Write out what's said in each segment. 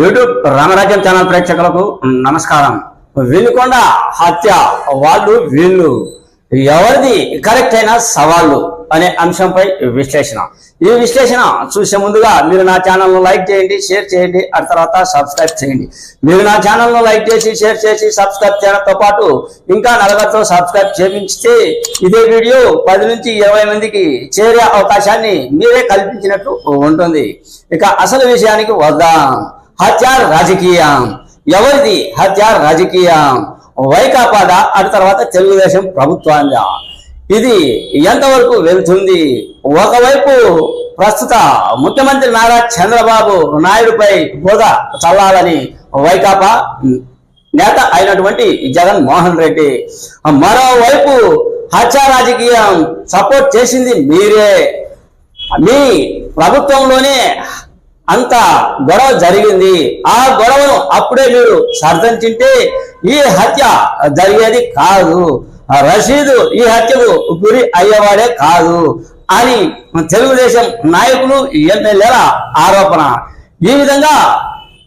YouTube రామరాజ్యం channel ప్రేక్షకులకు నమస్కారం. వినుకొండ హత్య వాళ్ళు వీళ్ళు. ఎవరిది కరెక్ట్ అయిన సవాళ్ళు అనే అంశంపై విశ్లేషణ. ఈ విశ్లేషణ చూసే ముందుగా మీరు నా ఛానల్ను లైక్ చేయండి షేర్ చేయండి ఆ తర్వాత సబ్స్క్రైబ్ చేయండి. మీరు నా ఛానల్ను లైక్ చేసి షేర్ చేసి సబ్స్క్రైబ్ చేయడంతో పాటు ఇంకా నలుగురితో సబ్స్క్రైబ్ చేయించితే ఇదే వీడియో పది నుంచి ఇరవై మందికి చేరే అవకాశాన్ని మీరే కల్పించినట్లు ఉంటుంది. ఇక అసలు విషయానికి వద్దాం. హత్య రాజకీయం. ఎవరిది హత్య రాజకీయం? వైకాపాద అటు తర్వాత తెలుగుదేశం ప్రభుత్వాంగా ఇది ఎంతవరకు వెళ్తుంది? ఒకవైపు ప్రస్తుత ముఖ్యమంత్రి నారా చంద్రబాబు నాయుడుపై బోధ చల్లాలని వైకాపా నేత అయినటువంటి జగన్ మోహన్ రెడ్డి. మరోవైపు హత్య రాజకీయం సపోర్ట్ చేసింది మీరే. మీ ప్రభుత్వంలోనే అంత గొడవ జరిగింది. ఆ గొడవను అప్పుడే మీరు సర్దంచింటే ఈ హత్య జరిగేది కాదు. రషీదు ఈ హత్యకు గురి అయ్యేవాడే కాదు అని తెలుగుదేశం నాయకులు ఎమ్మెల్యేల ఆరోపణ. ఈ విధంగా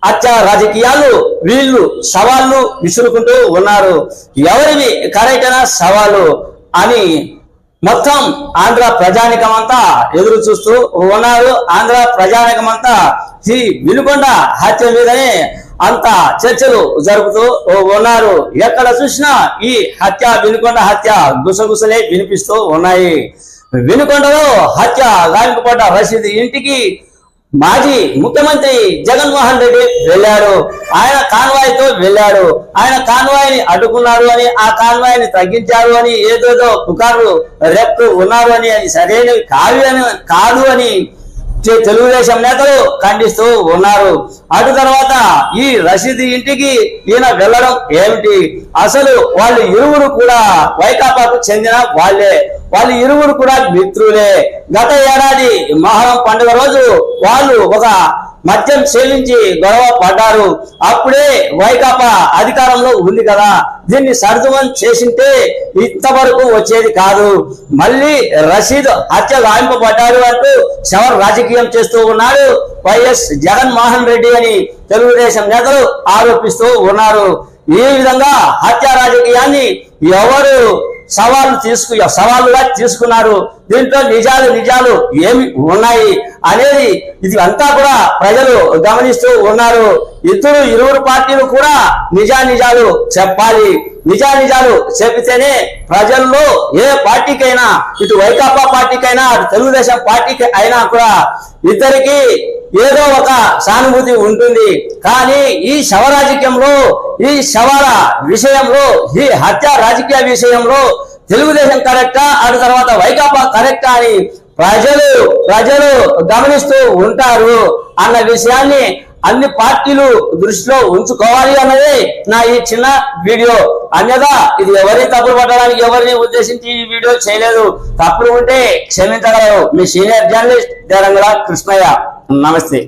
హత్య రాజకీయాలు వీళ్ళు సవాళ్ళు విసురుకుంటూ ఉన్నారు. ఎవరివి కరెక్ట్ అయిన సవాలు అని మొత్తం ఆంధ్ర ప్రజానికమంతా ఎదురు చూస్తూ ఉన్నారు. ఆంధ్ర ప్రజానికమంతా ఈ వినుకొండ హత్య మీదనే అంత చర్చలు జరుపుతూ ఉన్నారు. ఎక్కడ చూసినా ఈ హత్య వినుకొండ హత్య గుసగుసలే వినిపిస్తూ ఉన్నాయి. వినుకొండలో హత్య గాయపడ్డ రసీదు ఇంటికి మాజీ ముఖ్యమంత్రి జగన్మోహన్ రెడ్డి వెళ్ళాడు. ఆయన కాన్వాయ్తో వెళ్ళాడు. ఆయన కాన్వాయ్ని అడ్డుకున్నారు అని ఆ కాన్వాయ్ని తగ్గించారు అని ఏదేదో పుకార్లు రెప్పు ఉన్నారు అని సరైనవి కాదు అని కాదు అని తెలుగుదేశం నేతలు ఖండిస్తూ ఉన్నారు. అటు తర్వాత ఈ రషీద్ ఇంటికి ఈయన వెళ్ళడం ఏమిటి? అసలు వాళ్ళు ఇరువురు కూడా వైకాపాకు చెందిన వాళ్ళే. వాళ్ళు ఇరువురు కూడా మిత్రులే. గత ఏడాది మహరం పండుగ రోజు వాళ్ళు ఒక మద్యం సేవించి గొడవ పడ్డారు. అప్పుడే వైకాపా అధికారంలో ఉంది కదా. దీన్ని సర్దుమని చేసింటే ఇంతవరకు వచ్చేది కాదు. మళ్ళీ రషీద్ హత్య గాయింపబడ్డాడు అంటూ శవర్ రాజకీయం చేస్తూ ఉన్నాడు. వైఎస్ జగన్మోహన్ రెడ్డి అని తెలుగుదేశం నేతలు ఆరోపిస్తూ ఉన్నారు. ఈ విధంగా హత్య రాజకీయాన్ని ఎవరు సవాళ్ళు తీసుకు సవాలుగా తీసుకున్నారు. దీంట్లో నిజాలు నిజాలు ఏమి ఉన్నాయి? అనేది ఇది అంతా కూడా ప్రజలు గమనిస్తూ ఉన్నారు. ఇద్దరు ఇరువురు పార్టీలు కూడా నిజానిజాలు చెప్పాలి. నిజానిజాలు చెబితేనే ప్రజల్లో ఏ పార్టీకైనా ఇటు వైకాపా పార్టీకైనా అటు తెలుగుదేశం పార్టీకి అయినా కూడా ఇద్దరికి ఏదో ఒక సానుభూతి ఉంటుంది. కానీ ఈ శవ రాజకీయంలో ఈ శవాల విషయంలో ఈ హత్య రాజకీయ విషయంలో తెలుగుదేశం కరెక్టా అటు తర్వాత వైకాపా కరెక్టా అని ప్రజలు ప్రజలు గమనిస్తూ ఉంటారు అన్న విషయాన్ని అన్ని పార్టీలు దృష్టిలో ఉంచుకోవాలి అన్నది నా ఈ చిన్న వీడియో. అన్యదా ఇది ఎవరిని తప్పులు పట్టడానికి ఎవరిని ఉద్దేశించి ఈ వీడియో చేయలేదు. తప్పులు ఉంటే క్షమించగలరు. మీ సీనియర్ జర్నలిస్ట్ దేరంగల కృష్ణయ్య. నమస్తే.